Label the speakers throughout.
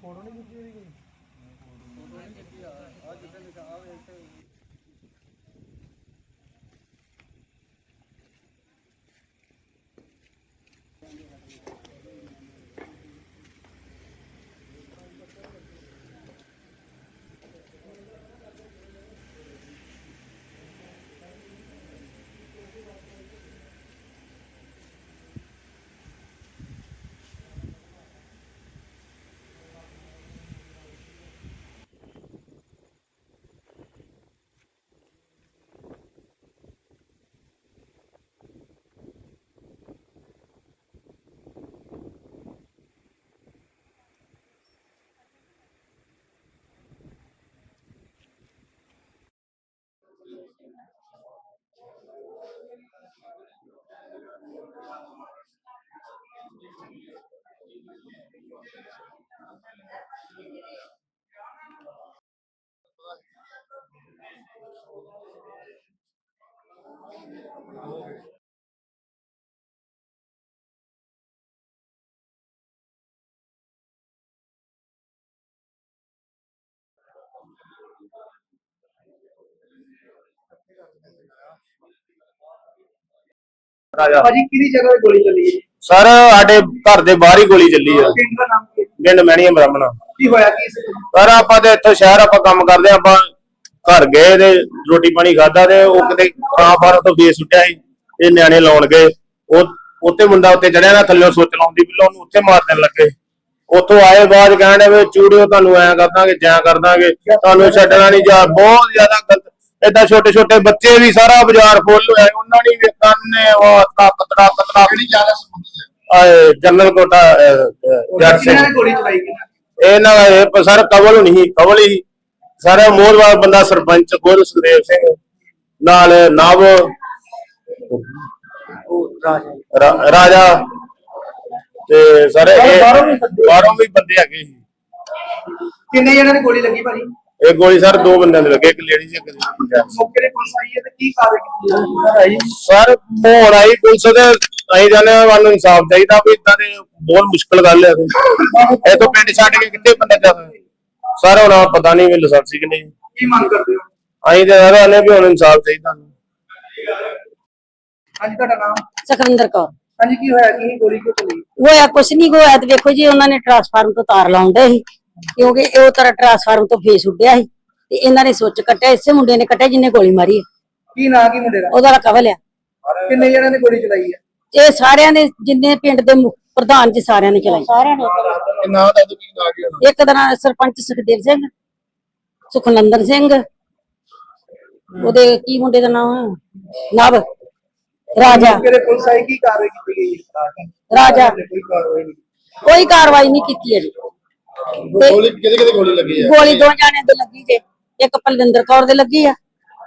Speaker 1: Photo ਨਹੀਂ ਖਿੱਚੀ ਇਹਦੀ ਕੋਈ? ਭਾਜੀ ਕਿਹਦੀ ਜਗ੍ਹਾ ਤੇ ਗੋਲੀ ਚੱਲੀ ਹੈ?
Speaker 2: ਸਰ ਸਾਡੇ ਘਰ ਦੇ ਬਾਹਰ ਹੀ ਗੋਲੀ ਚੱਲੀ ਆ।
Speaker 1: ਪਿੰਡ ਦਾ ਨਾਮ ਕੀ ਹੈ?
Speaker 2: ਪਿੰਡ ਮਹਿਣੀਆਂ ਬ੍ਰਾਹਮਣਾ।
Speaker 1: ਕੀ ਹੋਇਆ ਕੀ ਸੀ?
Speaker 2: ਸਰ ਆਪਾਂ ਤੇ ਇੱਥੋਂ ਸ਼ਹਿਰ ਆਪਾਂ ਕੰਮ ਕਰਦੇ ਆਪਾਂ ਘਰ ਗਏ ਤੇ ਰੋਟੀ ਪਾਣੀ ਖਾਦਾ ਤੇ ਉਹ ਕਿਤੇ ਕਾਂ ਫਾਰ ਤੋਂ ਫੇਸ ਸੁੱਟਿਆ ਸੀ। ਇਹ ਨਿਆਣੇ ਲਾਉਣ ਗਏ। ਉਹ ਉੱਤੇ ਮੁੰਡਾ ਉੱਤੇ ਚੜਿਆ ਨਾ ਥੱਲੇ ਸੁੱਚ ਲਾਉਂਦੀ ਵੀ ਉਹਨੂੰ ਉੱਥੇ ਮਾਰ ਦੇਣ ਲੱਗੇ। ਉੱਥੋਂ ਆਏ ਬਾਅਦ ਕਹਿੰਦੇ ਵੀ ਚੂੜਿਓ ਤੁਹਾਨੂੰ ਐਂ ਕਰ ਦਾਂਗੇ ਜਾਂ ਕਰ ਦਾਂਗੇ। ਤੁਹਾਨੂੰ ਛੱਡਣਾ ਨਹੀਂ ਜਾ ਬਹੁਤ ਜ਼ਿਆਦਾ ਗਲਤ। ਏਦਾਂ ਛੋਟੇ ਛੋਟੇ ਬੱਚੇ ਵੀ ਸਾਰਾ ਬਾਜ਼ਾਰ ਫੁੱਲ ਹੋਇਆ ਉਹਨਾਂ ਨੇ ਵੀ ਕੰਨੇ ਉਹ ਤੱਕ ਤੱਕ ਤੱਕ ਕਿਹੜੀ ਜ਼ਿਆਦਾ ਆਏ ਜਨਰਲ ਕੋਟਾ ਜੱਟ ਸਿੰਘ।
Speaker 1: ਗੋਲੀ ਚਲਾਈ
Speaker 2: ਇਹ ਨਾ ਇਹ ਸਰ ਕਵਲ ਨਹੀਂ ਕਵਲ ਹੀ। ਸਾਰਾ ਮੋਹਰਵਾਲ ਬੰਦਾ ਸਰਪੰਚ ਗੁਰ ਸੁਖਦੇਵ ਸਿੰਘ। ਨਾਲ ਨਵ ਰਾਜਾ। ਤੇ ਸਾਰੇ ਇਹ
Speaker 1: ਬਾਹਰੋਂ ਵੀ ਬੰਦੇ?
Speaker 2: ਹੈਗੇ ਸੀ।
Speaker 1: ਕਿੰਨੇ ਜਣਾਂ ਦੀ ਗੋਲੀ ਲੱਗੀ ਭਾਜੀ?
Speaker 2: ਇਹ ਗੋਲੀ ਸਰ ਦੋ ਬੰਦਿਆਂ ਦੇ ਲੱਗੇ ਇੱਕ ਲੇਡੀ ਸੀ ਇੱਕ
Speaker 1: ਮੌਕੇ ਤੇ ਪੁਲਿਸ ਆਈ ਹੈ ਤੇ ਕੀ ਕਾਰਵਾਈ ਕੀਤੀ
Speaker 2: ਸਰ ਮੋਹਰ ਆਈ ਪੁਲਿਸ ਦੇ ਅਸੀਂ ਜਾਣੇ ਸਾਨੂੰ ਇਨਸਾਫ ਚਾਹੀਦਾ ਵੀ ਇਦਾਂ ਦੇ ਬਹੁਤ ਮੁਸ਼ਕਲ ਗੱਲ ਹੈ। ਇਹ ਤੋਂ ਪਿੰਡ ਛੱਡ ਕੇ ਕਿੱਥੇ ਬੰਦੇ ਜਾ ਸਕਦੇ? ਸਰ ਹੁਣ ਪਤਾ ਨਹੀਂ ਵੀ ਲਾਇਸੈਂਸ ਕਿ ਨਹੀਂ।
Speaker 1: ਕੀ ਮੰਗ ਕਰਦੇ ਹੋ?
Speaker 2: ਅਸੀਂ ਤੇ ਸਾਰਾ ਨੇ ਵੀ ਹੁਣ ਇਨਸਾਫ ਚਾਹੀਦਾ।
Speaker 1: ਹਾਂਜੀ ਤੁਹਾਡਾ ਨਾਮ?
Speaker 3: ਸੁਖਵਿੰਦਰ ਕੌਰ।
Speaker 1: ਹਾਂਜੀ ਕੀ ਹੋਇਆ? ਕੀ ਗੋਲੀ ਕਿਉਂ ਚੱਲੀ?
Speaker 3: ਹੋਇਆ ਕੁਛ ਨਹੀਂ ਹੋਇਆ ਤੇ ਵੇਖੋ ਜੀ ਉਹਨਾਂ ਨੇ ਟਰਾਂਸਫਾਰਮ ਤੋਂ ਤਾਰ ਲਾਉਂਦੇ ਸੀ। ਕਿਉਂਕਿ ਇਹ ਉਹ ਤਰ੍ਹਾਂ ਟਰਾਂਸਫਾਰਮ ਤੋਂ ਫੇਸ ਉੱਡਿਆ ਸੀ। ਤੇ ਇਹਨਾਂ ਨੇ ਸੁੱਚ ਕੱਟਿਆ ਇਸੇ ਮੁੰਡੇ ਨੇ ਕੱਟਿਆ ਜਿਹਨੇ ਗੋਲੀ ਮਾਰੀ ਹੈ।
Speaker 1: ਕੀ ਨਾਂ ਕੀ ਮੁੰਡੇ ਦਾ?
Speaker 3: ਉਹਦਾ ਕਵਲ ਆ।
Speaker 1: ਕਿੰਨੇ ਜਣਾਂ ਨੇ ਗੋਲੀ ਚਲਾਈ ਹੈ?
Speaker 3: ਇਹ ਸਾਰਿਆਂ ਨੇ ਜਿੰਨੇ ਪਿੰਡ ਦੇ ਮੁ- ਪ੍ਰਧਾਨ ਜੀ ਸਾਰਿਆਂ ਨੇ ਚਲਾਈ ਸਾਰਿਆਂ ਨੇ।
Speaker 2: ਨਾ ਦਾ ਕੀ ਨਾ ਗਿਆ
Speaker 3: ਇੱਕ ਦਾ ਨਾਂ ਸਰਪੰਚ ਸੁਖਦੇਵ ਸਿੰਘ ਸੁਖਨੰਦਨ ਸਿੰਘ। ਉਹਦੇ ਕੀ ਮੁੰਡੇ ਦਾ ਨਾਮ ਨਵ। ਰਾਜਾ।
Speaker 1: ਤੇ ਪੁਲਿਸ ਆਈ? ਕੀ ਕਾਰਵਾਈ ਕੀਤੀ ਗਈ?
Speaker 3: ਰਾਜਾ।
Speaker 1: ਕੋਈ ਕਾਰਵਾਈ ਨਹੀਂ
Speaker 3: ਕੋਈ ਕਾਰਵਾਈ ਨਹੀਂ ਕੀਤੀ ਹੈ ਤੇ
Speaker 2: ਗੋਲੀ ਕਿਹਦੇ ਕਿਹਦੇ ਗੋਲੀ ਲੱਗੀ ਹੈ
Speaker 3: ਗੋਲੀ ਦੋ ਜਾਣਿਆਂ ਦੇ ਲੱਗੀ ਜੇ। ਇੱਕ ਪਲਵਿੰਦਰ ਕੌਰ ਦੇ ਲੱਗੀ ਆ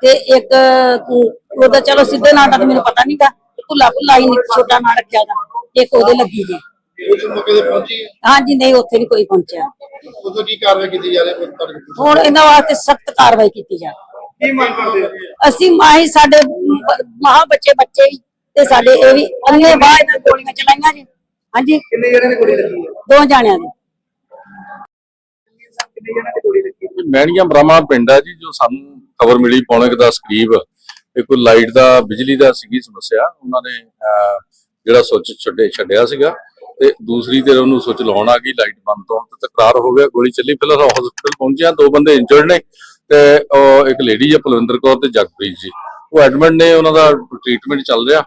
Speaker 3: ਤੇ ਇੱਕ ਅਮ, ਉਹਦਾ ਚਲੋ ਸਿੱਧੇ ਨਾਂ ਦਾ ਤਾਂ ਮੈਨੂੰ ਪਤਾ ਨਹੀਂਗਾ ਭੁੱਲਾ ਭੁੱਲਾ ਹੀ ਨੀ- ਛੋਟਾ ਨਾਂ ਰੱਖਿਆ ਦਾ ਇੱਕ ਉਹਦੇ ਲੱਗੀ ਜੇ।
Speaker 2: ਉਸ ਮੌਕੇ ਤੇ ਪਹੁੰਚੀ?
Speaker 3: ਹਾਂਜੀ ਨਹੀਂ ਉੱਥੇ ਨਹੀਂ ਕੋਈ ਪਹੁੰਚਿਆ।
Speaker 2: ਉਦੋਂ ਕੀ ਕਾਰਵਾਈ ਕੀਤੀ ਜਾ ਰਹੀ ਹੈ?
Speaker 3: ਹੁਣ ਇਹਨਾਂ ਵਾਸਤੇ ਸਖਤ ਕਾਰਵਾਈ ਕੀਤੀ ਜਾ
Speaker 1: ਕੀ ਮੰਗ ਕਰਦੇ ਹੋ
Speaker 3: ਅਸੀਂ ਮਾਹੀ ਸਾਡੇ ਮਹਾ ਬੱਚੇ ਬੱਚੇ ਤੇ ਸਾਡੇ ਇਹ ਵੀ ਅੰਨੇ ਬਾਹ ਇਹਨਾਂ ਗੋਲੀਆਂ ਚਲਾਈਆਂ ਜੀ। ਹਾਂਜੀ।
Speaker 1: ਕਿੰਨੇ ਜਣਾਂ ਨੇ ਗੋਲੀ ਲੱਗੀ
Speaker 3: ਦੋ ਜਾਣਿਆਂ ਦੇ?
Speaker 4: ਮਹਿਣੀਆਂ ਬ੍ਰਹਮਾ ਪਿੰਡ ਹੈ ਜੀ ਜੋ ਸਾਨੂੰ ਖਬਰ ਮਿਲੀ ਪੌਣੇ ਕੁ ਦਸ ਕਰੀਬ। ਇਹ ਕੋਈ ਲਾਈਟ ਦਾ ਬਿਜਲੀ ਦਾ ਸੀਗੀ ਸਮੱਸਿਆ। ਉਹਨਾਂ ਨੇ ਜਿਹੜਾ ਸੁੱਚ ਛੱਡੇ ਛੱਡਿਆ ਸੀਗਾ। ਤੇ ਦੂਸਰੀ ਤੇ ਉਹਨੂੰ ਸੁੱਚ ਲਾਉਣ ਆ ਗਈ ਲਾਈਟ ਬੰਦ ਤੋਂ ਤੇ ਤਕਰਾਰ ਹੋ ਗਿਆ ਗੋਲੀ ਚੱਲੀ। ਫਿਲਹਾਲ ਹਸਪੀਟਲ ਪਹੁੰਚਿਆ ਦੋ ਬੰਦੇ ਇੰਜਰਡ ਨੇ ਤੇ ਇੱਕ ਲੇਡੀ ਹੈ ਪਲਵਿੰਦਰ ਕੌਰ ਤੇ ਜਗਪ੍ਰੀਤ ਜੀ। ਉਹ ਐਡਮਿਟ ਨੇ ਉਹਨਾਂ ਦਾ ਟ੍ਰੀਟਮੈਂਟ ਚੱਲ ਰਿਹਾ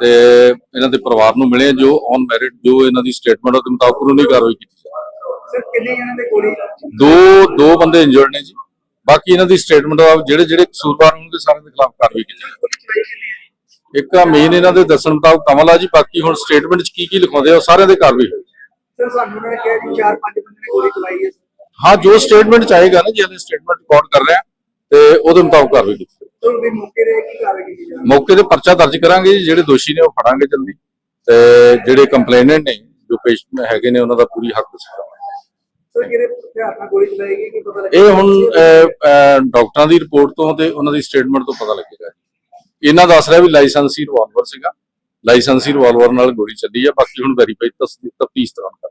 Speaker 4: ਤੇ ਇਹਨਾਂ ਦੇ ਪਰਿਵਾਰ ਨੂੰ ਮਿਲੇ ਜੋ ਔਨ ਮੈਰਿਟ ਜੋ ਇਹਨਾਂ ਦੀ ਸਟੇਟਮੈਂਟ ਉਹਦੇ ਮੁਤਾਬਕ ਕਾਨੂੰਨੀ ਕਾਰਵਾਈ ਕੀਤੀ ਜਾਵੇ
Speaker 1: ਸਿਰ ਕਿੰਨੇ ਜਣਾਂ ਦੇ ਗੋਲੀ?
Speaker 4: ਦੋ ਦੋ ਬੰਦੇ ਇੰਜਰਡ ਨੇ ਜੀ। ਬਾਕੀ ਇਹਨਾਂ ਦੀ ਸਟੇਟਮੈਂਟ ਆ ਜਿਹੜੇ ਜਿਹੜੇ ਕਸੂਰਵਾਰ ਹੋਣਗੇ ਸਾਰਿਆਂ ਦੇ ਖਿਲਾਫ ਕਾਰਵਾਈ ਕੀਤੀ
Speaker 1: ਹੈ?
Speaker 4: ਇੱਕ ਆ ਮੇਨ ਇਹਨਾਂ ਦੇ ਦੱਸਣ ਮੁਤਾਬਕ ਕਮਲ ਆ ਜੀ ਬਾਕੀ ਹੁਣ ਸਟੇਟਮੈਂਟ 'ਚ ਕੀ ਕੀ ਲਿਖਾਉਂਦੇ ਆ ਉਹ ਸਾਰਿਆਂ ਦੇ ਕਾਰਵਾਈ ਹੋਈ
Speaker 1: ਸਰ ਸਾਨੂੰ ਉਹਨਾਂ ਨੇ ਕਿਹਾ ਕਿ ਚਾਰ ਪੰਜ ਬੰਦੇ ਨੇ ਗੋਲੀ ਚਲਾਈ ਹੈ।
Speaker 4: ਹਾਂ ਜੋ ਸਟੇਟਮੈਂਟ ਚਾਹੇਗਾ ਨਾ ਜੀ ਅਸੀਂ ਸਟੇਟਮੈਂਟ ਰਿਕਾਰਡ ਕਰ ਰਹੇ ਤੇ ਉਹਦੇ ਮੁਤਾਬਕ ਕਾਰਵਾਈ ਕੀਤੀ
Speaker 1: ਮੌਕੇ ਤੇ
Speaker 4: ਪਰਚਾ ਦਰਜ ਕਰਾਂਗੇ ਜਿਹੜੇ ਦੋਸ਼ੀ ਨੇ ਉਹ ਫੜਾਂਗੇ ਜਲਦੀ। ਤੇ ਜਿਹੜੇ ਕੰਪਲੇਨੈਂਟ ਨੇ ਜੋ ਪੇਸ਼ ਹੈਗੇ ਨੇ ਉਹਨਾਂ ਦਾ ਪੂਰੀ ਹੱਕ ਸੀ ਇਹ ਹੁਣ ਡਾਕਟਰਾਂ ਦੀ ਰਿਪੋਰਟ ਤੋਂ ਤੇ ਉਹਨਾਂ ਦੀ ਸਟੇਟਮੈਂਟ ਤੋਂ ਪਤਾ ਲੱਗੇਗਾ ਇਹਨਾਂ ਦੱਸ ਰਿਹਾ ਵੀ ਲਾਇਸੈਂਸੀ ਰਿਵਾਲਵਰ ਸੀਗਾ। ਲਾਇਸੈਂਸੀ ਰਿਵਾਲਵਰ ਨਾਲ ਗੋਲੀ ਚੱਲੀ ਆ, ਬਾਕੀ ਹੁਣ ਵੈਰੀਫਾਈ ਤਫਤੀਸ਼ ਦੌਰਾਨ ਕਰ